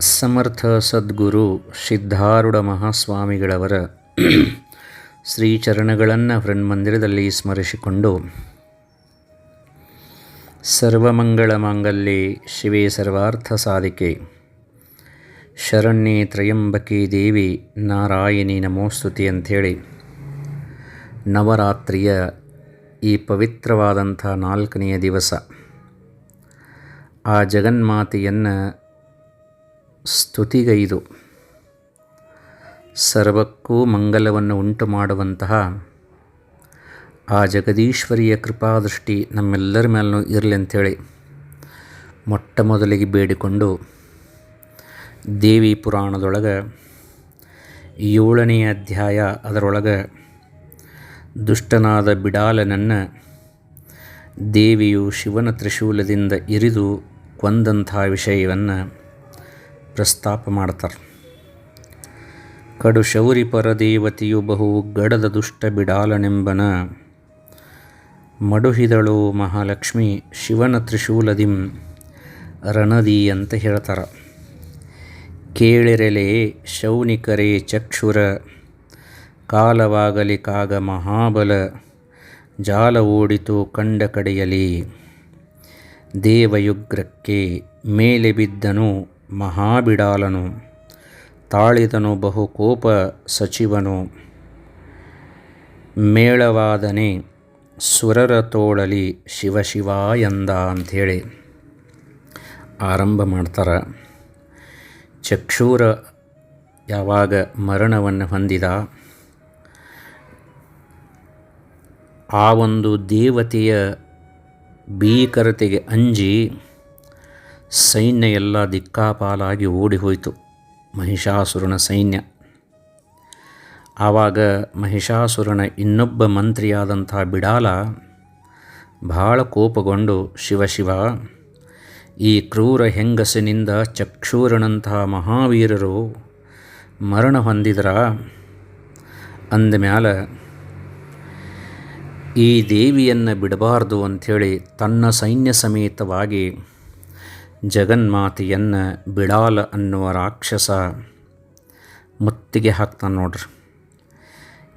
ಸಮರ್ಥ ಸದ್ಗುರು ಸಿದ್ಧಾರೂಢ ಮಹಾಸ್ವಾಮಿಗಳವರ ಶ್ರೀಚರಣಗಳನ್ನು ಹೃನ್ಮಂದಿರದಲ್ಲಿ ಸ್ಮರಿಸಿಕೊಂಡು, ಸರ್ವಮಂಗಳ ಮಾಂಗಲ್ಯೆ ಶಿವೇ ಸರ್ವಾರ್ಥ ಸಾಧಿಕೆ, ಶರಣ್ಯೇ ತ್ರಯಂಬಕಿ ದೇವಿ ನಾರಾಯಣಿ ನಮೋಸ್ತುತಿ ಅಂಥೇಳಿ ನವರಾತ್ರಿಯ ಈ ಪವಿತ್ರವಾದಂಥ ನಾಲ್ಕನೆಯ ದಿವಸ, ಆ ಜಗನ್ಮಾತೆಯನ್ನು ಸ್ತುತಿಗೈದು. ಸರ್ವಕ್ಕೂ ಮಂಗಲವನ್ನು ಉಂಟು ಮಾಡುವಂತಹ ಆ ಜಗದೀಶ್ವರಿಯ ಕೃಪಾದೃಷ್ಟಿ ನಮ್ಮೆಲ್ಲರ ಮೇಲೂ ಇರಲಿ ಅಂಥೇಳಿ ಮೊಟ್ಟ ಮೊದಲಿಗೆ ಬೇಡಿಕೊಂಡು ದೇವಿ ಪುರಾಣದೊಳಗೆ ಏಳನೆಯ ಅಧ್ಯಾಯ ಅದರೊಳಗೆ ದುಷ್ಟನಾದ ಬಿಡಾಲನನ್ನು ದೇವಿಯು ಶಿವನ ತ್ರಿಶೂಲದಿಂದ ಇರಿದು ಕೊಂದಂಥ ವಿಷಯವನ್ನು ಪ್ರಸ್ತಾಪ ಮಾಡ್ತಾರೆ. ಕಡು ಶೌರಿ ಪರದೇವತೆಯು ಬಹು ಗಡದ ದುಷ್ಟ ಬಿಡಾಲನೆಂಬನ ಮಡುಹಿದಳು ಮಹಾಲಕ್ಷ್ಮಿ ಶಿವನ ತ್ರಿಶೂಲದಿಂ ರಣದಿ ಅಂತ ಹೇಳ್ತಾರೆ. ಕೇಳಿರೆಲೆ ಶೌನಿಕರೇ ಚಕ್ಷುರ, ಕಾಲವಾಗಲಿ ಕಾಗ ಮಹಾಬಲ, ಜಾಲ ಓಡಿತು ಕಂಡ ಕಡೆಯಲಿ ದೇವಯುಗ್ರಕ್ಕೆ ಮೇಲೆ ಬಿದ್ದನು ಮಹಾಬಿಡಾಲನು. ತಾಳಿದನು ಬಹುಕೋಪ ಸಚಿವನು. ಮೇಳವಾದನೆ ಸುರರ ತೋಳಲಿ ಶಿವಶಿವ ಶಿವ ಎಂದ ಅಂಥೇಳಿ ಆರಂಭ ಮಾಡ್ತಾರೆ. ಚಕ್ಷೂರ ಯಾವಾಗ ಮರಣವನ್ನು ಹೊಂದಿದ? ಆ ಒಂದು ದೇವತೆಯ ಭೀಕರತೆಗೆ ಅಂಜಿ ಸೈನ್ಯ ಎಲ್ಲ ದಿಕ್ಕಾಪಾಲಾಗಿ ಓಡಿಹೋಯಿತು ಮಹಿಷಾಸುರನ ಸೈನ್ಯ. ಆವಾಗ ಮಹಿಷಾಸುರನ ಇನ್ನೊಬ್ಬ ಮಂತ್ರಿಯಾದಂಥ ಬಿಡಾಲ ಭಾಳ ಕೋಪಗೊಂಡು ಶಿವಶಿವ ಈ ಕ್ರೂರ ಹೆಂಗಸಿನಿಂದ ಚಕ್ಷೂರನಂಥ ಮಹಾವೀರರು ಮರಣ ಹೊಂದಿದ್ರ? ಅಂದಮ್ಯಾಲ ಈ ದೇವಿಯನ್ನು ಬಿಡಬಾರ್ದು ಅಂಥೇಳಿ ತನ್ನ ಸೈನ್ಯ ಸಮೇತವಾಗಿ ಜಗನ್ಮಾತೆಯನ್ನು ಬಿಡಾಲ ಅನ್ನುವ ರಾಕ್ಷಸ ಮುತ್ತಿಗೆ ಹಾಕ್ತಾನೆ ನೋಡ್ರಿ.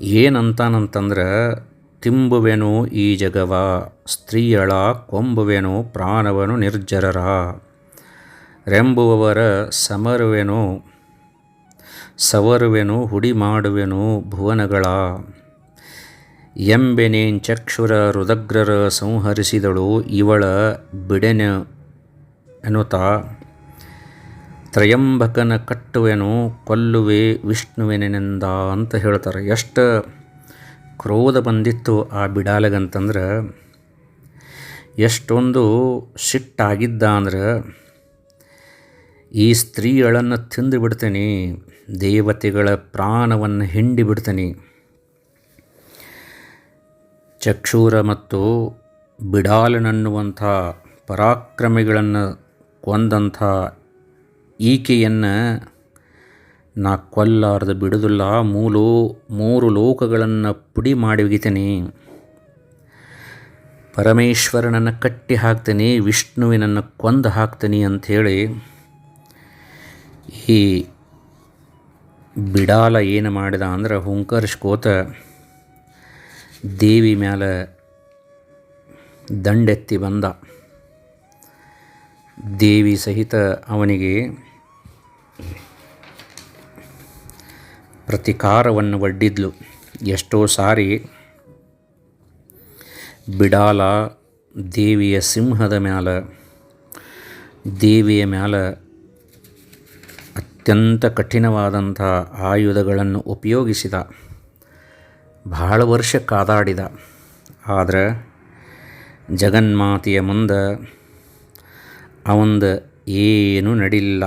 ಏನಂತಾನಂತಂದ್ರೆ, ತಿಂಬುವೆನು ಈ ಜಗವ, ಸ್ತ್ರೀಯಳ ಕೊಂಬುವೆನು ಪ್ರಾಣವನು ನಿರ್ಜರರ, ರೆಂಬುವವರ ಸಮರುವೆನು, ಸವರುವೆನು ಹುಡಿ ಮಾಡುವೆನು ಭುವನಗಳ, ಎಂಬೆನೇನ್ ಚಕ್ಷುರ ರುದಗ್ರರ ಸಂಹರಿಸಿದಳು ಇವಳ ಬಿಡೆನ ಎನ್ನುತ್ತಾ, ತ್ರಯಂಬಕನ ಕಟ್ಟುವೆನು ಕೊಲ್ಲುವೆ ವಿಷ್ಣುವೆನೆನೆಂದ ಅಂತ ಹೇಳ್ತಾರೆ. ಎಷ್ಟು ಕ್ರೋಧ ಬಂದಿತ್ತು ಆ ಬಿಡಾಲಗಂತಂದ್ರೆ, ಎಷ್ಟೊಂದು ಸಿಟ್ಟಾಗಿದ್ದ ಅಂದ್ರೆ, ಈ ಸ್ತ್ರೀಗಳನ್ನು ತಿಂದು ಬಿಡ್ತೀನಿ, ದೇವತೆಗಳ ಪ್ರಾಣವನ್ನು ಹಿಂಡಿ ಬಿಡ್ತೀನಿ. ಚಕ್ಷೂರ ಮತ್ತು ಬಿಡಾಲನನ್ನುವಂಥ ಪರಾಕ್ರಮಿಗಳನ್ನು ಕೊಂದಂಥ ಈಕೆಯನ್ನು ನಾ ಕೊಲ್ಲಾರದ ಬಿಡುದಿಲ್ಲ. ಮೂಲು, ಮೂರು ಲೋಕಗಳನ್ನು ಪುಡಿ ಮಾಡಿ ಒಗಿತೀನಿ. ಪರಮೇಶ್ವರನನ್ನು ಕಟ್ಟಿ ಹಾಕ್ತೀನಿ, ವಿಷ್ಣುವಿನನ್ನು ಕೊಂದು ಹಾಕ್ತೀನಿ ಅಂಥೇಳಿ ಈ ಬಿಡಾಲ ಏನು ಮಾಡಿದ ಅಂದ್ರೆ ಹುಂಕರ್ಷ್ಕೋತ ದೇವಿ ಮ್ಯಾಲ ದಂಡೆತ್ತಿ ಬಂದ. ದೇವಿ ಸಹಿತ ಅವನಿಗೆ ಪ್ರತಿಕಾರವನ್ನು ಒಡ್ಡಿದ್ಲು. ಎಷ್ಟೋ ಸಾರಿ ಬಿಡಾಲ ದೇವಿಯ ಸಿಂಹದ ಮ್ಯಾಲ, ದೇವಿಯ ಮ್ಯಾಲ ಅತ್ಯಂತ ಕಠಿಣವಾದಂಥ ಆಯುಧಗಳನ್ನು ಉಪಯೋಗಿಸಿದ ಭಾಳ ವರ್ಷ ಕಾದಾಡಿದ. ಆದರೆ ಜಗನ್ಮಾತೆಯ ಮುಂದೆ ಅವಂದು ಏನೂ ನಡಿಲ್ಲ.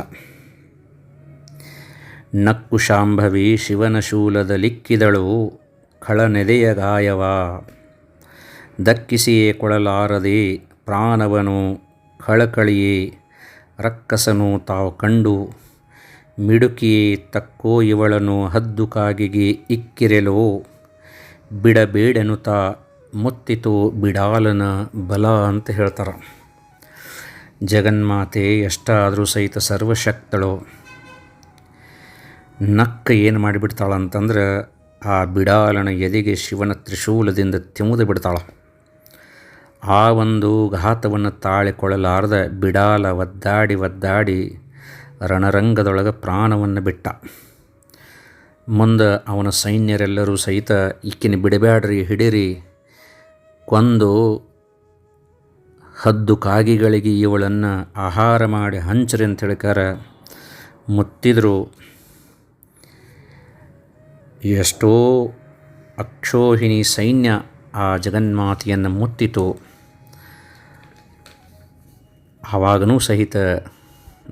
ನಕ್ಕು ಶಾಂಭವಿ ಶಿವನ ಶೂಲದ ಲಿಕ್ಕಿದಳು, ಖಳನೆದೆಯ ಗಾಯವ. ದಕ್ಕಿಸಿಯೇ ಕೊಳಲಾರದೆ ಪ್ರಾಣವನು ಖಳಕಳಿಯೇ, ರಕ್ಕಸನು ತಾವು ಕಂಡು, ಮಿಡುಕಿಯೇ ತಕ್ಕೋ ಇವಳನು ಹದ್ದು ಕಾಗಿಗೆ ಇಕ್ಕಿರೆಲೋ. ಬಿಡಬೇಡೆನುತ ಮುತ್ತಿತು ಬಿಡಾಲನ ಬಲ ಅಂತ ಹೇಳ್ತಾರೆ. ಜಗನ್ಮಾತೆ ಎಷ್ಟಾದರೂ ಸಹಿತ ಸರ್ವಶಕ್ತಳು. ನಕ್ಕ ಏನು ಮಾಡಿಬಿಡ್ತಾಳ ಅಂತಂದ್ರೆ ಆ ಬಿಡಾಲನ ಎದೆಗೆ ಶಿವನ ತ್ರಿಶೂಲದಿಂದ ತಿಮುದು ಬಿಡ್ತಾಳ. ಆ ಒಂದು ಘಾತವನ್ನು ತಾಳಿಕೊಳ್ಳಲಾರದ ಬಿಡಾಲ ಒದ್ದಾಡಿ ಒದ್ದಾಡಿ ರಣರಂಗದೊಳಗೆ ಪ್ರಾಣವನ್ನು ಬಿಟ್ಟ. ಮುಂದೆ ಅವನ ಸೈನ್ಯರೆಲ್ಲರೂ ಸಹಿತ ಇಕ್ಕಿನ ಬಿಡಬ್ಯಾಡ್ರಿ, ಹಿಡಿರಿ. ಕೊಂದು ಹದ್ದು ಕಾಗಿಗಳಿಗೆ ಇವಳನ್ನು ಆಹಾರ ಮಾಡಿ ಹಂಚ್ರಿ ಅಂತ ಹೇಳ್ಕಾರ ಮುತ್ತಿದ್ರು. ಎಷ್ಟೋ ಅಕ್ಷೋಹಿಣಿ ಸೈನ್ಯ ಆ ಜಗನ್ಮಾತೆಯನ್ನು ಮುತ್ತಿತು. ಆವಾಗನೂ ಸಹಿತ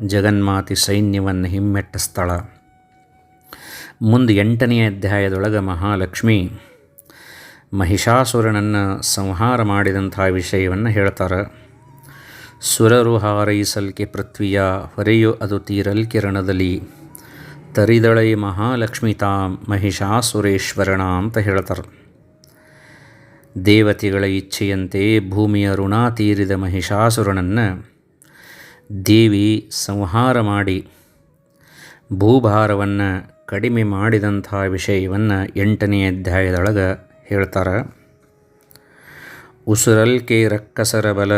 ಜಗನ್ಮಾತಿ ಸೈನ್ಯವನ್ನು ಹಿಮ್ಮೆಟ್ಟ ಸ್ಥಳ. ಮುಂದೆ ಎಂಟನೆಯ ಅಧ್ಯಾಯದೊಳಗೆ ಮಹಾಲಕ್ಷ್ಮಿ ಮಹಿಷಾಸುರನನ್ನು ಸಂಹಾರ ಮಾಡಿದಂಥ ವಿಷಯವನ್ನು ಹೇಳ್ತಾರೆ. ಸುರರು ಹಾರೈಸಲ್ಕೆ ಪೃಥ್ವಿಯ, ಹೊರೆಯು ಅದು ತೀರಲ್ ಕಿರಣದಲ್ಲಿ. ತರಿದಳೈ ಮಹಾಲಕ್ಷ್ಮಿ ತಾಂ ಮಹಿಷಾಸುರೇಶ್ವರಣ ಅಂತ ಹೇಳ್ತಾರೆ. ದೇವತೆಗಳ ಇಚ್ಛೆಯಂತೆ ಭೂಮಿಯ ಋಣ ತೀರಿದ ಮಹಿಷಾಸುರನನ್ನು ದೇವಿ ಸಂಹಾರ ಮಾಡಿ ಭೂಭಾರವನ್ನು ಕಡಿಮೆ ಮಾಡಿದಂಥ ವಿಷಯವನ್ನು ಎಂಟನೇ ಅಧ್ಯಾಯದೊಳಗೆ ಹೇಳ್ತಾರೆ ಉಸುರಲ್ಕೆ ರಕ್ಕಸರ ಬಲ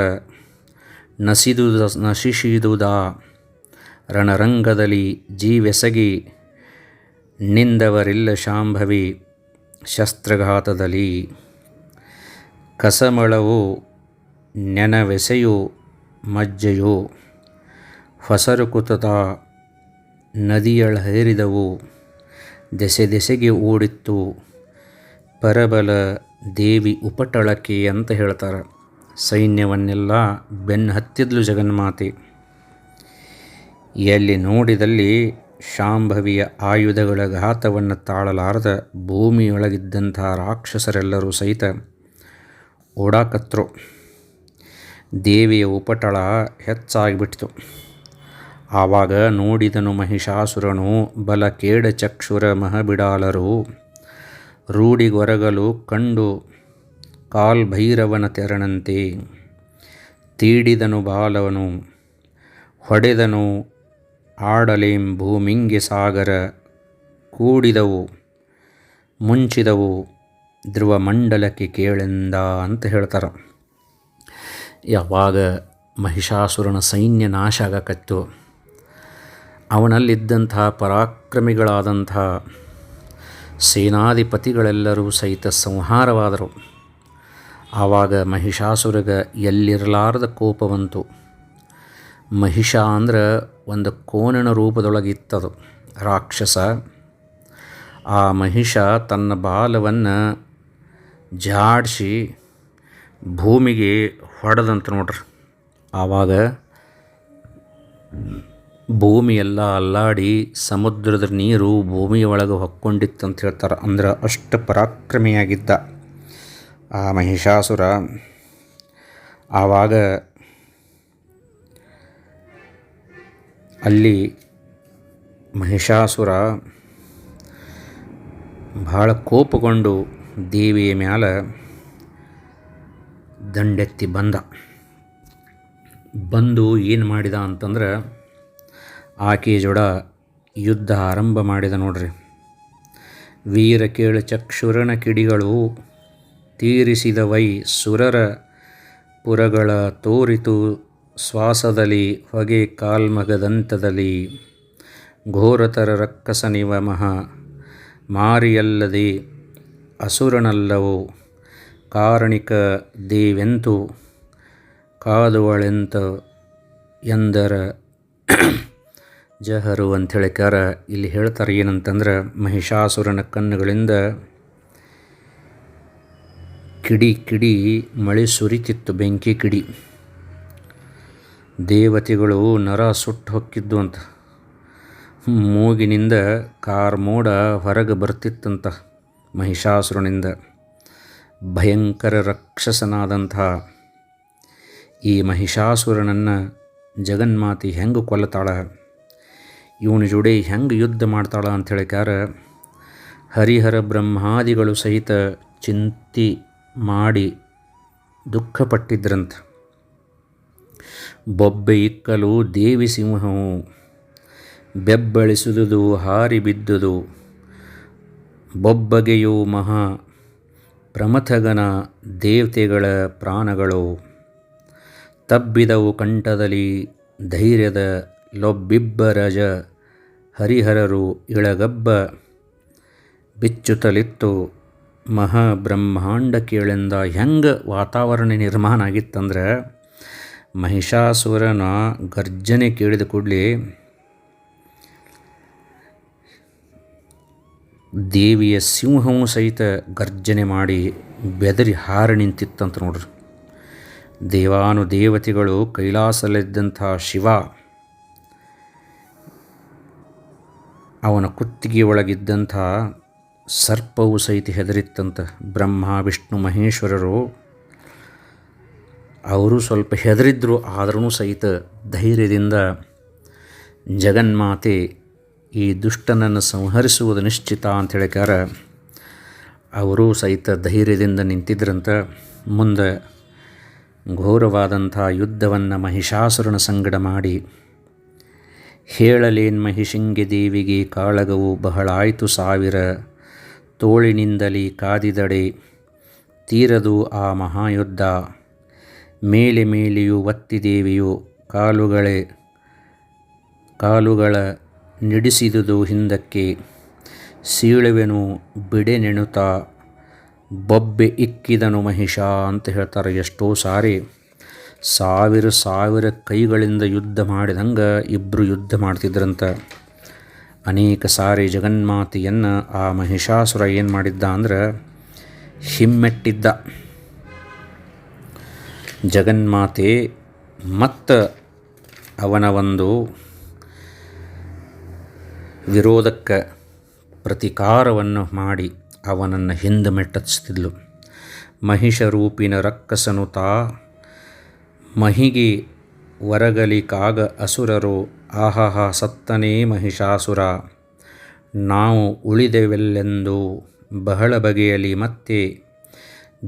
ನಸಿದು ನಶಿಸಿದುದ ರಣರಂಗದಲ್ಲಿ ಜೀವೆಸಗಿ ನಿಂದವರಿಲ್ಲ ಶಾಂಭವಿ ಶಸ್ತ್ರಘಾತದಲ್ಲಿ. ಕಸಮಳವು ನೆನವೆಸೆಯು ಮಜ್ಜೆಯು ಹೊಸರು ಕುತತ ನದಿಯಳ ಹೇರಿದವು, ದೆಸೆ ದೆಸೆಗೆ ಓಡಿತ್ತು ಪರಬಲ ದೇವಿ ಉಪಟಳಕೆ ಅಂತ ಹೇಳ್ತಾರೆ. ಸೈನ್ಯವನ್ನೆಲ್ಲ ಬೆನ್ನು ಹತ್ತಿದ್ಲು ಜಗನ್ಮಾತೆ. ಎಲ್ಲಿ ನೋಡಿದಲ್ಲಿ ಶಾಂಭವಿಯ ಆಯುಧಗಳ ಘಾತವನ್ನು ತಾಳಲಾರದ ಭೂಮಿಯೊಳಗಿದ್ದಂಥ ರಾಕ್ಷಸರೆಲ್ಲರೂ ಸಹಿತ ಓಡಾಕತ್ರು. ದೇವಿಯ ಉಪಟಳ ಹೆಚ್ಚಾಗಿಬಿಟ್ಟಿತು ಆವಾಗ ನೋಡಿದನು ಮಹಿಷಾಸುರನು ಬಲ ಕೇಡ ಚಕ್ಷುರ ಮಹಬಿಡಾಲರು ರೂಢಿಗೊರಗಲು ಕಂಡು ಕಾಲ್ಭೈರವನ ತೆರನಂತೆ ತೀಡಿದನು ಬಾಲವನು, ಹೊಡೆದನು ಆಡಲೇಂ ಭೂಮಿಂಗೆ ಸಾಗರ ಕೂಡಿದವು, ಮುಂಚಿದವು ಧ್ರುವ ಮಂಡಲಕ್ಕೆ ಕೇಳೆಂದ ಅಂತ ಹೇಳ್ತಾರೆ. ಯಾವಾಗ ಮಹಿಷಾಸುರನ ಸೈನ್ಯ ನಾಶ ಆಗಕತ್ತು ಅವನಲ್ಲಿದ್ದಂತಹ ಪರಾಕ್ರಮಿಗಳಾದಂಥ ಸೇನಾಧಿಪತಿಗಳೆಲ್ಲರೂ ಸಹಿತ ಸಂಹಾರವಾದರು. ಆವಾಗ ಮಹಿಷಾಸುರಗ ಎಲ್ಲಿರಲಾರದ ಕೋಪವಂತು ಮಹಿಷ ಅಂದ್ರೆ ಒಂದು ಕೋನನ ರೂಪದೊಳಗಿತ್ತದು, ರಾಕ್ಷಸ. ಆ ಮಹಿಷ ತನ್ನ ಬಾಲವನ್ನು ಜಾಡಿಸಿ ಭೂಮಿಗೆ ಹೊಡೆದಂತ ನೋಡ್ರಿ. ಆವಾಗ ಭೂಮಿಯೆಲ್ಲ ಅಲ್ಲಾಡಿ ಸಮುದ್ರದ ನೀರು ಭೂಮಿಯ ಒಳಗೆ ಹೊಕ್ಕೊಂಡಿತ್ತು ಅಂತ ಹೇಳ್ತಾರೆ ಅಂದ್ರೆ ಅಷ್ಟು ಪರಾಕ್ರಮಿಯಾಗಿದ್ದ ಆ ಮಹಿಷಾಸುರ. ಆವಾಗ ಅಲ್ಲಿ ಮಹಿಷಾಸುರ ಭಾಳ ಕೋಪಗೊಂಡು ದೇವಿಯ ಮ್ಯಾಲ ದಂಡೆತ್ತಿ ಬಂದ. ಬಂದು ಏನು ಮಾಡಿದ ಅಂತಂದ್ರೆ ಆಕೆಯ ಜೋಡ ಯುದ್ಧ ಆರಂಭ ಮಾಡಿದ ನೋಡ್ರಿ. ವೀರ ಕೇಳು ಚಕ್ಷುರನ ಕಿಡಿಗಳು ತೀರಿಸಿದವೈ ಸುರರ ಪುರಗಳ ತೋರಿತು ಶ್ವಾಸದಲ್ಲಿ ಹೊಗೆ ಕಾಲ್ಮಗದಂತದಲ್ಲಿ. ಘೋರತರ ರಕ್ಕಸನಿವ ಮಹ, ಮಾರಿಯಲ್ಲದೆ ಅಸುರನಲ್ಲವೋ, ಕಾರಣಿಕ ದೇವೆಂತು ಕಾದುವಳೆಂತ ಎಂದರ ಜಹರು ಅಂತ ಹೇಳಿಕಾರ ಇಲ್ಲಿ ಹೇಳ್ತಾರೆ ಏನಂತಂದ್ರೆ, ಮಹಿಷಾಸುರನ ಕಣ್ಣುಗಳಿಂದ ಕಿಡಿ ಕಿಡಿ ಮಳೆ ಸುರಿತಿತ್ತು, ಬೆಂಕಿ ಕಿಡಿ. ದೇವತೆಗಳು ನರ ಸುಟ್ಟು ಹೊಕ್ಕಿದ್ದು ಅಂತ. ಮೂಗಿನಿಂದ ಕಾರ್ಮೋಡ ಹೊರಗೆ ಬರ್ತಿತ್ತಂತ ಮಹಿಷಾಸುರನಿಂದ. ಭಯಂಕರ ರಕ್ಷಸನಾದಂತಹ ಈ ಮಹಿಷಾಸುರನನ್ನು ಜಗನ್ಮಾತಿ ಹೆಂಗೆ ಕೊಲ್ಲತಾಳ? ಇವನ ಜೋಡಿ ಹೆಂಗೆ ಯುದ್ಧ ಮಾಡ್ತಾಳ ಅಂತ ಹೇಳಿಕಾರ ಹರಿಹರ ಬ್ರಹ್ಮಾದಿಗಳು ಸಹಿತ ಚಿಂತಿ ಮಾಡಿ ದುಃಖಪಟ್ಟಿದ್ರಂತ. ಬೊಬ್ಬೆ ಇಕ್ಕಲು ದೇವಿ ಸಿಂಹವು ಬೆಬ್ಬಳಿಸುವುದು ಹಾರಿ ಬಿದ್ದುದು, ಬೊಬ್ಬಗೆಯು ಮಹಾ ಪ್ರಮಥಗನ ದೇವತೆಗಳ ಪ್ರಾಣಗಳು, ತಬ್ಬಿದವು ಕಂಠದಲ್ಲಿ ಧೈರ್ಯದ ಲೊಬ್ಬಿಬ್ಬರಜ ಹರಿಹರರು ಇಳಗಬ್ಬ ಬಿಚ್ಚುತ್ತಲಿತ್ತು ಮಹಾಬ್ರಹ್ಮಾಂಡ ಕೇಳಿಂದ ಹೆಂಗೆ ವಾತಾವರಣ ನಿರ್ಮಾಣ ಆಗಿತ್ತಂದ್ರೆ ಮಹಿಷಾಸುರನ ಗರ್ಜನೆ ಕೇಳಿದ ಕೂಡಲೇ ದೇವಿಯ ಸಿಂಹವು ಸಹಿತ ಗರ್ಜನೆ ಮಾಡಿ ಬೆದರಿ ಹಾರಿ ನಿಂತಿತ್ತಂತ ನೋಡ್ರಿ. ದೇವಾನು ದೇವತೆಗಳು ಕೈಲಾಸದಲ್ಲಿದ್ದಂಥ ಶಿವ ಅವನ ಕುತ್ತಿಗೆ ಒಳಗಿದ್ದಂಥ ಸರ್ಪವು ಸಹಿತ ಹೆದರಿತ್ತಂತ ಬ್ರಹ್ಮ, ವಿಷ್ಣು, ಮಹೇಶ್ವರರು. ಅವರು ಸ್ವಲ್ಪ ಹೆದರಿದ್ರು, ಆದರೂ ಸಹಿತ ಧೈರ್ಯದಿಂದ ಜಗನ್ಮಾತೆ ಈ ದುಷ್ಟನನ್ನು ಸಂಹರಿಸುವುದು ನಿಶ್ಚಿತ ಅಂತ ಹೇಳಿಕಾರ ಅವರು ಸಹಿತ ಧೈರ್ಯದಿಂದ ನಿಂತಿದ್ರಂತ. ಮುಂದೆ ಘೋರವಾದಂಥ ಯುದ್ಧವನ್ನು ಮಹಿಷಾಸುರನ ಸಂಗಡ ಮಾಡಿ ಹೇಳಲೇನ್ ಮಹಿಷಿಂಗೆ ದೇವಿಗೆ ಕಾಳಗವು ಬಹಳಾಯ್ತು ಸಾವಿರ. ತೋಳಿನಿಂದಲಿ ಕಾದಿದಡೆ ತೀರದು ಆ ಮಹಾಯುದ್ಧ. ಮೇಲೆ ಮೇಲೆಯೂ ಒತ್ತಿದೇವಿಯು ಕಾಲುಗಳೇ, ಕಾಲುಗಳ ನಿಡಿಸಿದುದು ಹಿಂದಕ್ಕೆ. ಸೀಳುವೆನು ಬಿಡೆ ನೆಣುತ್ತಾ ಬೊಬ್ಬೆ ಇಕ್ಕಿದನು ಮಹಿಷ ಅಂತ ಹೇಳ್ತಾರೆ ಎಷ್ಟೋ ಸಾರಿ. ಸಾವಿರ ಸಾವಿರ ಕೈಗಳಿಂದ ಯುದ್ಧ ಮಾಡಿದಂಗೆ ಇಬ್ಬರು ಯುದ್ಧ ಮಾಡ್ತಿದ್ರಂತ. ಅನೇಕ ಸಾರಿ ಜಗನ್ಮಾತೆಯನ್ನು ಆ ಮಹಿಷಾಸುರ ಏನು ಮಾಡಿದ್ದ ಅಂದ್ರೆ ಹಿಮ್ಮೆಟ್ಟಿದ್ದ. ಜಗನ್ಮಾತೆ ಮತ್ತು ಅವನ ಒಂದು ವಿರೋಧಕ್ಕೆ ಪ್ರತಿಕಾರವನ್ನು ಮಾಡಿ ಅವನನ್ನು ಹಿಂದೆ ಮೆಟ್ಟಿಸ್ತಿದ್ಲು ಮಹಿಷರೂಪಿನ ರಕ್ಕಸನು ತಾ ಮಹಿಗೆ ವರಗಲಿಕಾಗ ಅಸುರರು, ಆಹಾಹ ಸತ್ತನೇ ಮಹಿಷಾಸುರ. ನಾವು ಉಳಿದೆವೆಲ್ಲೆಂದು ಬಹಳ ಬಗೆಯಲಿ ಮತ್ತೆ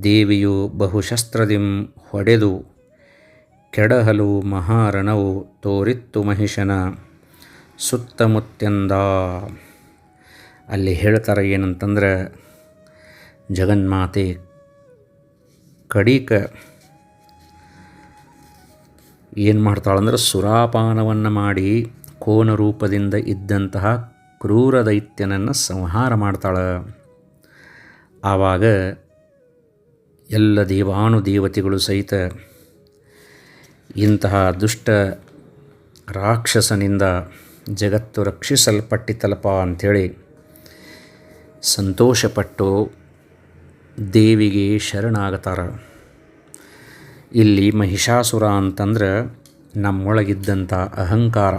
ದೇವಿಯು ಬಹುಶಸ್ತ್ರದಿಂ ಹೊಡೆದು ಕೆಡಹಲು ಮಹಾರಣವು ತೋರಿತ್ತು ಮಹಿಷನ ಸುತ್ತಮುತ್ತೆಂದ. ಅಲ್ಲಿ ಹೇಳ್ತಾರೆ ಏನಂತಂದ್ರೆ, ಜಗನ್ಮಾತೆ ಕಡಿಕ ಏನು ಮಾಡ್ತಾಳಂದ್ರೆ ಸುರಾಪಾನವನ್ನು ಮಾಡಿ ಕೋನ ರೂಪದಿಂದ ಇದ್ದಂತಹ ಕ್ರೂರ ದೈತ್ಯನನ್ನು ಸಂಹಾರ ಮಾಡ್ತಾಳೆ. ಆವಾಗ ಎಲ್ಲ ದೇವಾನು ದೇವತೆಗಳು ಸಹಿತ ಇಂತಹ ದುಷ್ಟ ರಾಕ್ಷಸನಿಂದ ಜಗತ್ತು ರಕ್ಷಿಸಲ್ಪಟ್ಟಿತಲಪ ಅಂಥೇಳಿ ಸಂತೋಷಪಟ್ಟು ದೇವಿಗೆ ಶರಣಾಗತಾರ. ಇಲ್ಲಿ ಮಹಿಷಾಸುರ ಅಂತಂದ್ರೆ ನಮ್ಮೊಳಗಿದ್ದಂಥ ಅಹಂಕಾರ.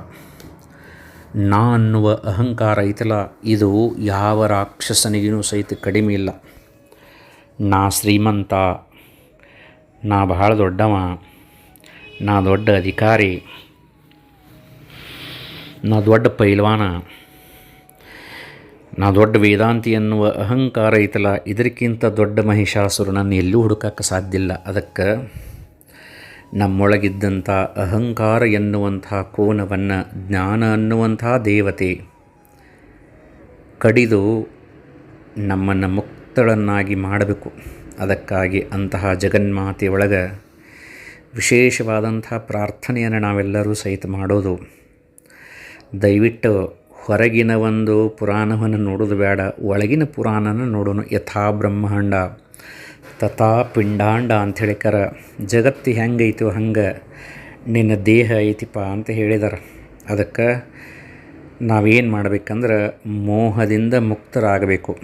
ನಾ ಅನ್ನುವ ಅಹಂಕಾರ ಐತಲ್ಲ, ಇದು ಯಾವ ರಾಕ್ಷಸನಿಗೂ ಸಹಿತ ಕಡಿಮೆ ಇಲ್ಲ. ನಾ ಶ್ರೀಮಂತ, ನಾ ಬಹಳ ದೊಡ್ಡವ, ನಾ ದೊಡ್ಡ ಅಧಿಕಾರಿ, ನಾ ದೊಡ್ಡ ಪೈಲ್ವಾನ, ನಾ ದೊಡ್ಡ ವೇದಾಂತಿ ಅನ್ನುವ ಅಹಂಕಾರ ಐತಲ್ಲ, ಇದಕ್ಕಿಂತ ದೊಡ್ಡ ಮಹಿಷಾಸುರನನ್ನು ಎಲ್ಲೂ ಹುಡುಕಕ್ಕೆ ಸಾಧ್ಯ ಇಲ್ಲ ಅದಕ್ಕೆ ನಮ್ಮೊಳಗಿದ್ದಂಥ ಅಹಂಕಾರ ಎನ್ನುವಂಥ ಕೋನವನ್ನು ಜ್ಞಾನ ಅನ್ನುವಂಥ ದೇವತೆ ಕಡಿದು ನಮ್ಮನ್ನು ಮುಕ್ತಳನ್ನಾಗಿ ಮಾಡಬೇಕು. ಅದಕ್ಕಾಗಿ ಅಂತಹ ಜಗನ್ಮಾತೆ ಒಳಗೆ ವಿಶೇಷವಾದಂಥ ಪ್ರಾರ್ಥನೆಯನ್ನು ನಾವೆಲ್ಲರೂ ಸಹಿತ ಮಾಡೋದು. ದಯವಿಟ್ಟು ಹೊರಗಿನ ಒಂದು ಪುರಾಣವನ್ನು ನೋಡೋದು ಬೇಡ, ಒಳಗಿನ ಪುರಾಣನ ನೋಡೋಣ ಯಥಾ ಬ್ರಹ್ಮಾಂಡ. ತಥಾ ಪಿಂಡಾಂಡ ಅಂಥೇಳಿ ಕರ, ಜಗತ್ತು ಹೆಂಗೈತೋ ಹಂಗೆ, ನಿನ್ನ ದೇಹ ಐತಿಪ್ಪ ಅಂತ ಹೇಳಿದಾರೆ. ಅದಕ್ಕೆ ನಾವೇನು ಮಾಡ್ಬೇಕಂದ್ರೆ ಮೋಹದಿಂದ ಮುಕ್ತರಾಗಬೇಕು.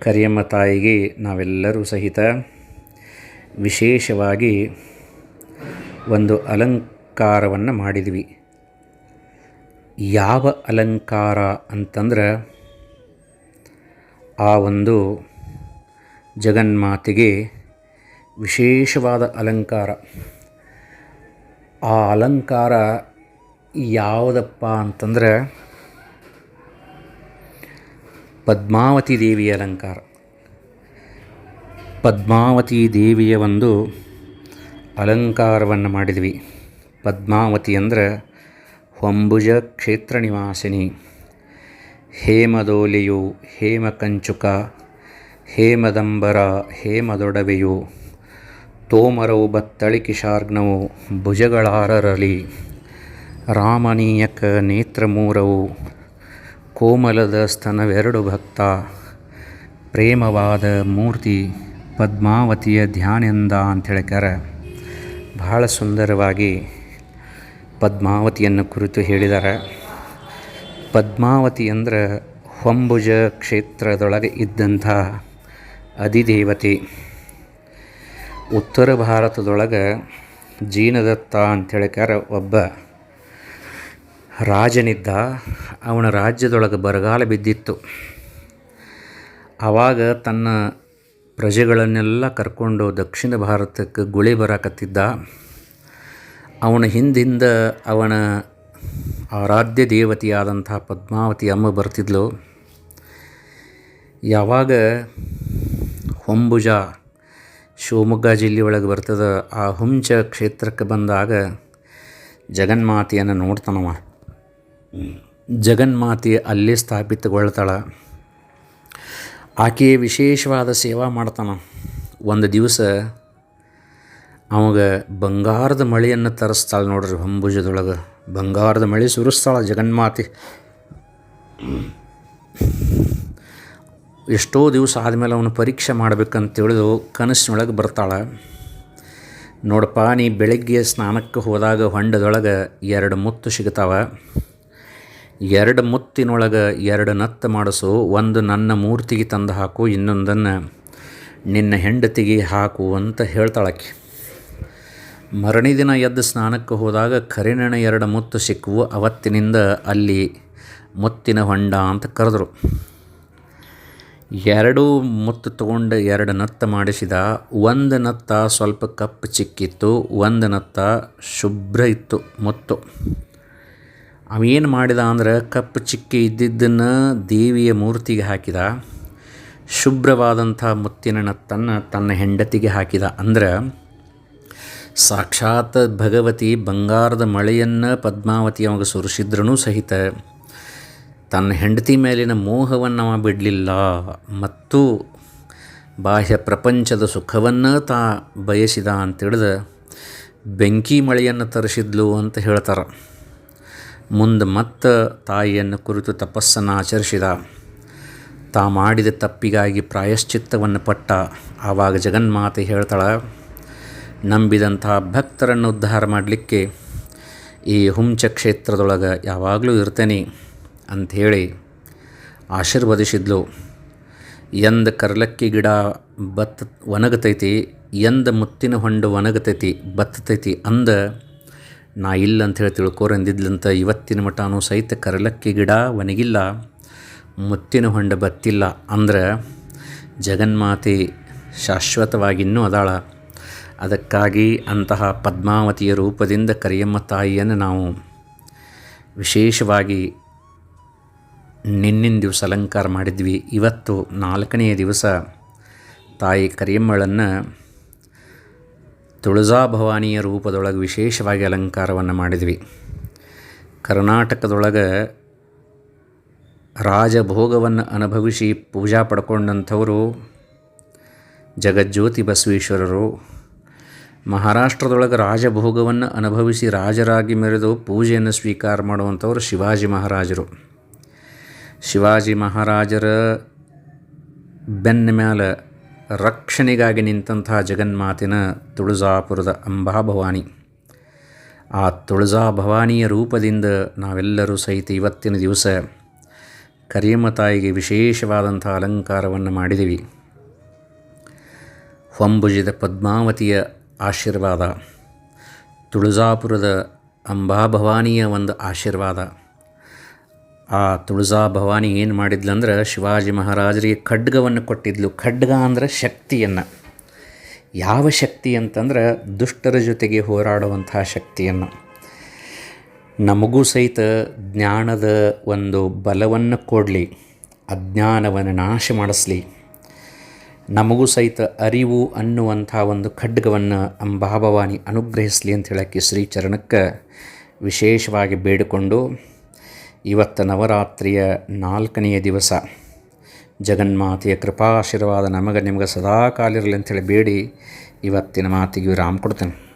ಕರಿಯಮ್ಮ ತಾಯಿಗೆ ನಾವೆಲ್ಲರೂ ಸಹಿತ ವಿಶೇಷವಾಗಿ ಒಂದು ಅಲಂಕಾರವನ್ನು ಮಾಡಿದ್ವಿ. ಯಾವ ಅಲಂಕಾರ ಅಂತಂದ್ರೆ ಆ ಒಂದು ಜಗನ್ಮಾತೆಗೆ ವಿಶೇಷವಾದ ಅಲಂಕಾರ. ಆ ಅಲಂಕಾರ ಯಾವುದಪ್ಪ ಅಂತಂದ್ರೆ ಪದ್ಮಾವತಿ ದೇವಿಯ ಅಲಂಕಾರ. ಪದ್ಮಾವತಿ ದೇವಿಯ ಒಂದು ಅಲಂಕಾರವನ್ನು ಮಾಡಿದ್ವಿ. ಪದ್ಮಾವತಿ ಅಂದ್ರೆ ಹೊಂಬುಜ ಕ್ಷೇತ್ರ ನಿವಾಸಿನಿ. ಹೇಮದೋಲಿಯು ಹೇಮಕಂಚುಕ ಹೇಮದಂಬರ ಹೇಮದೊಡವೆಯು ತೋಮರವು ಬತ್ತಳಿಕಿಶಾರ್ಗ್ನವು ಭುಜಗಳಾರರಲಿ, ರಾಮನೀಯಕ ನೇತ್ರಮೂರವು, ಕೋಮಲದ ಸ್ತನವೆರಡು ಭಕ್ತ, ಪ್ರೇಮವಾದ ಮೂರ್ತಿ, ಪದ್ಮಾವತಿಯ ಧ್ಯಾನೆಂದ ಅಂತ ಹೇಳ್ಯಾರ ಬಹಳ ಸುಂದರವಾಗಿ ಪದ್ಮಾವತಿಯನ್ನು ಕುರಿತು ಹೇಳಿದ್ದಾರೆ ಪದ್ಮಾವತಿ ಅಂದ್ರೆ ಹೊಂಬುಜ ಕ್ಷೇತ್ರದೊಳಗೆ ಇದ್ದಂಥ ಅಧಿದೇವತೆ. ಉತ್ತರ ಭಾರತದೊಳಗೆ ಜೀನದತ್ತ ಅಂತ ಹೇಳ್ಯಾರ ಒಬ್ಬ ರಾಜನಿದ್ದ. ಅವನ ರಾಜ್ಯದೊಳಗೆ ಬರಗಾಲ ಬಿದ್ದಿತ್ತು. ಆವಾಗ ತನ್ನ ಪ್ರಜೆಗಳನ್ನೆಲ್ಲ ಕರ್ಕೊಂಡು ದಕ್ಷಿಣ ಭಾರತಕ್ಕೆ ಗುಳಿ ಬರಾಕತ್ತಿದ್ದ. ಅವನ ಹಿಂದಿಂದ ಅವನ ಆರಾಧ್ಯ ದೇವತೆಯಾದಂಥ ಪದ್ಮಾವತಿ ಅಮ್ಮ ಬರ್ತಿದ್ಲು. ಯಾವಾಗ ಹೊಂಬುಜ ಶಿವಮೊಗ್ಗ ಜಿಲ್ಲೆಯೊಳಗೆ ಬರ್ತದೆ. ಆ ಹುಂಚ ಕ್ಷೇತ್ರಕ್ಕೆ ಬಂದಾಗ ಜಗನ್ಮಾತೆಯನ್ನು ನೋಡ್ತಾನವ ಜಗನ್ಮಾತೆ ಅಲ್ಲೇ ಸ್ಥಾಪಿತಗೊಳ್ತಾಳೆ. ಆಕೆ ವಿಶೇಷವಾದ ಸೇವಾ ಮಾಡ್ತಾನ. ಒಂದು ದಿವಸ ಅವಾಗ ಬಂಗಾರದ ಮಳೆಯನ್ನು ತರಿಸ್ತಾಳೆ ನೋಡ್ರಿ ಹೊಂಬುಜದೊಳಗೆ. ಬಂಗಾರದ ಮಳೆ ಸುರಿಸ್ತಾಳೆ ಜಗನ್ಮಾತೆ. ಎಷ್ಟೋ ದಿವಸ ಆದಮೇಲೆ ಅವನು ಪರೀಕ್ಷೆ ಮಾಡ್ಬೇಕಂತ ತಿಳಿದು ಕನಸಿನೊಳಗೆ ಬರ್ತಾಳೆ. ನೋಡಪ್ಪ, ನೀ ಬೆಳಗ್ಗೆ ಸ್ನಾನಕ್ಕೆ ಹೋದಾಗ ಹೊಂಡದೊಳಗೆ ಎರಡು ಮುತ್ತು ಸಿಗ್ತಾವೆ. ಎರಡು ಮುತ್ತಿನೊಳಗೆ ಎರಡು ನತ್ತು ಮಾಡಿಸು, ಒಂದು ನನ್ನ ಮೂರ್ತಿಗೆ ತಂದು ಹಾಕು, ಇನ್ನೊಂದನ್ನು ನಿನ್ನ ಹೆಂಡತಿಗೆ ಹಾಕು ಅಂತ ಹೇಳ್ತಾಳಕ್ಕೆ ಮರನೇ ದಿನ ಎದ್ದು ಸ್ನಾನಕ್ಕೆ ಹೋದಾಗ ಕರಿನಣ ಎರಡು ಮುತ್ತು ಸಿಕ್ಕುವು, ಅವತ್ತಿನಿಂದ ಅಲ್ಲಿ ಮುತ್ತಿನ ಹೊಂಡ ಅಂತ ಕರೆದ್ರು. ಎರಡು ಮುತ್ತು ತಗೊಂಡು ಎರಡು ನತ್ತ ಮಾಡಿಸಿದ, ಒಂದು ನತ್ತ ಸ್ವಲ್ಪ ಕಪ್ಪು ಚಿಕ್ಕಿತ್ತು, ಒಂದು ನತ್ತ ಶುಭ್ರ ಇತ್ತು ಮುತ್ತು. ಅವೇನು ಮಾಡಿದ ಅಂದ್ರೆ ಕಪ್ಪು ಚಿಕ್ಕಿ ಇದ್ದಿದ್ದನ್ನು ದೇವಿಯ ಮೂರ್ತಿಗೆ ಹಾಕಿದ, ಶುಭ್ರವಾದಂಥ ಮುತ್ತಿನ ನತ್ತನ್ನು ತನ್ನ ಹೆಂಡತಿಗೆ ಹಾಕಿದ. ಅಂದ್ರೆ ಸಾಕ್ಷಾತ್ ಭಗವತಿ ಬಂಗಾರದ ಮಳೆಯನ್ನು ಪದ್ಮಾವತಿ ಅವಾಗ ಸುರಿಸಿದ್ರೂ ಸಹಿತ ತನ್ನ ಹೆಂಡತಿ ಮೇಲಿನ ಮೋಹವನ್ನು ಬಿಡಲಿಲ್ಲ ಮತ್ತು ಬಾಹ್ಯ ಪ್ರಪಂಚದ ಸುಖವನ್ನು ತಾ ಬಯಸಿದ ಅಂತೇಳಿದ ಬೆಂಕಿ ಮಳೆಯನ್ನು ತರಿಸಿದ್ಲು ಅಂತ ಹೇಳ್ತಾರೆ. ಮುಂದೆ ಮತ್ತೆ ತಾಯಿಯನ್ನು ಕುರಿತು ತಪಸ್ಸನ್ನು ಆಚರಿಸಿದ. ತಾ ಮಾಡಿದ ತಪ್ಪಿಗಾಗಿ ಪ್ರಾಯಶ್ಚಿತ್ತವನ್ನು ಪಟ್ಟ. ಆವಾಗ ಜಗನ್ಮಾತೆ ಹೇಳ್ತಾಳೆ, ನಂಬಿದಂಥ ಭಕ್ತರನ್ನು ಉದ್ಧಾರ ಮಾಡಲಿಕ್ಕೆ ಈ ಹುಂಚ ಕ್ಷೇತ್ರದೊಳಗೆ ಯಾವಾಗಲೂ ಇರ್ತೇನೆ. ಅಂಥೇಳಿ ಆಶೀರ್ವದಿಸಿದ್ಲು. ಎಂದ ಕರ್ಲಕ್ಕಿ ಗಿಡ ಬತ್ತ ಒಣಗತೈತಿ, ಎಂದ ಮುತ್ತಿನ ಹೊಂಡು ಒಣಗತೈತಿ, ಬತ್ತತೈತಿ ಅಂದ ನಾ ಇಲ್ಲ ಅಂಥೇಳಿ ತಿಳ್ಕೊರೆಂದಿದ್ಲಂತ ಇವತ್ತಿನ ಮಟನೂ ಸಹಿತ ಕರಲಕ್ಕಿ ಗಿಡ ಒಣಗಿಲ್ಲ, ಮುತ್ತಿನ ಹೊಂಡ ಬತ್ತಿಲ್ಲ ಅಂದ್ರೆ ಜಗನ್ಮಾತೆ ಶಾಶ್ವತವಾಗಿನ್ನೂ ಅದಾಳ. ಅದಕ್ಕಾಗಿ ಅಂತಹ ಪದ್ಮಾವತಿಯ ರೂಪದಿಂದ ಕರಿಯಮ್ಮ ತಾಯಿಯನ್ನು ನಾವು ವಿಶೇಷವಾಗಿ ನಿನ್ನಿನ ದಿವಸ ಅಲಂಕಾರ ಮಾಡಿದ್ವಿ. ಇವತ್ತು ನಾಲ್ಕನೆಯ ದಿವಸ ತಾಯಿ ಕರಿಯಮ್ಮಳನ್ನು ತುಳಜಾ ಭವಾನಿಯ ರೂಪದೊಳಗೆ ವಿಶೇಷವಾಗಿ ಅಲಂಕಾರವನ್ನು ಮಾಡಿದ್ವಿ. ಕರ್ನಾಟಕದೊಳಗೆ ರಾಜಭೋಗವನ್ನು ಅನುಭವಿಸಿ ಪೂಜಾ ಪಡ್ಕೊಂಡಂಥವರು ಜಗಜ್ಯೋತಿ ಬಸವೇಶ್ವರರು, ಮಹಾರಾಷ್ಟ್ರದೊಳಗೆ ರಾಜಭೋಗವನ್ನು ಅನುಭವಿಸಿ ರಾಜರಾಗಿ ಮೆರೆದು ಪೂಜೆಯನ್ನು ಸ್ವೀಕಾರ ಮಾಡುವಂಥವರು ಶಿವಾಜಿ ಮಹಾರಾಜರು. ಶಿವಾಜಿ ಮಹಾರಾಜರ ಬೆನ್ನ ಮೇಲೆ ರಕ್ಷಣೆಗಾಗಿ ನಿಂತಹ ಜಗನ್ಮಾತಿನ ತುಳಜಾಪುರದ ಅಂಬಾಭವಾನಿ. ಆ ತುಳಜಾ ಭವಾನಿಯ ರೂಪದಿಂದ ನಾವೆಲ್ಲರೂ ಸಹಿತ ಇವತ್ತಿನ ದಿವಸ ಕರಿಯಮ್ಮ ತಾಯಿಗೆ ವಿಶೇಷವಾದಂಥ ಅಲಂಕಾರವನ್ನು ಮಾಡಿದೀವಿ. ಹೊಂಬುಜಿದ ಪದ್ಮಾವತಿಯ ಆಶೀರ್ವಾದ, ತುಳಜಾಪುರದ ಅಂಬಾಭವಾನಿಯ ಒಂದು ಆಶೀರ್ವಾದ. ಆ ತುಳಜಾ ಭವಾನಿ ಏನು ಮಾಡಿದ್ಲಂದ್ರೆ ಶಿವಾಜಿ ಮಹಾರಾಜರಿಗೆ ಖಡ್ಗವನ್ನು ಕೊಟ್ಟಿದ್ಲು. ಖಡ್ಗ ಅಂದರೆ ಶಕ್ತಿಯನ್ನು. ಯಾವ ಶಕ್ತಿ ಅಂತಂದ್ರೆ ದುಷ್ಟರ ಜೊತೆಗೆ ಹೋರಾಡುವಂತಹ ಶಕ್ತಿಯನ್ನು. ನಮಗೂ ಸಹಿತ ಜ್ಞಾನದ ಒಂದು ಬಲವನ್ನು ಕೊಡಲಿ, ಅಜ್ಞಾನವನ್ನು ನಾಶ ಮಾಡಿಸ್ಲಿ. ನಮಗೂ ಸಹಿತ ಅರಿವು ಅನ್ನುವಂಥ ಒಂದು ಖಡ್ಗವನ್ನು ಅಂಬಾಭವಾನಿ ಅನುಗ್ರಹಿಸಲಿ ಅಂತ ಹೇಳೋಕ್ಕೆ ಶ್ರೀ ಚರಣಕ್ಕೆ ವಿಶೇಷವಾಗಿ ಬೇಡಿಕೊಂಡು ಇವತ್ತು ನವರಾತ್ರಿಯ ನಾಲ್ಕನೆಯ ದಿವಸ. ಜಗನ್ಮಾತೆಯ ಕೃಪಾಶೀರ್ವಾದ ನಮಗೆ ನಿಮಗೆ ಸದಾ ಕಾಲಿರಲಿ ಅಂಥೇಳಿ ಬೇಡಿ. ಇವತ್ತಿನ ಮಾತಿಗೆ ವಿರಾಮ ಕೊಡ್ತೇನೆ.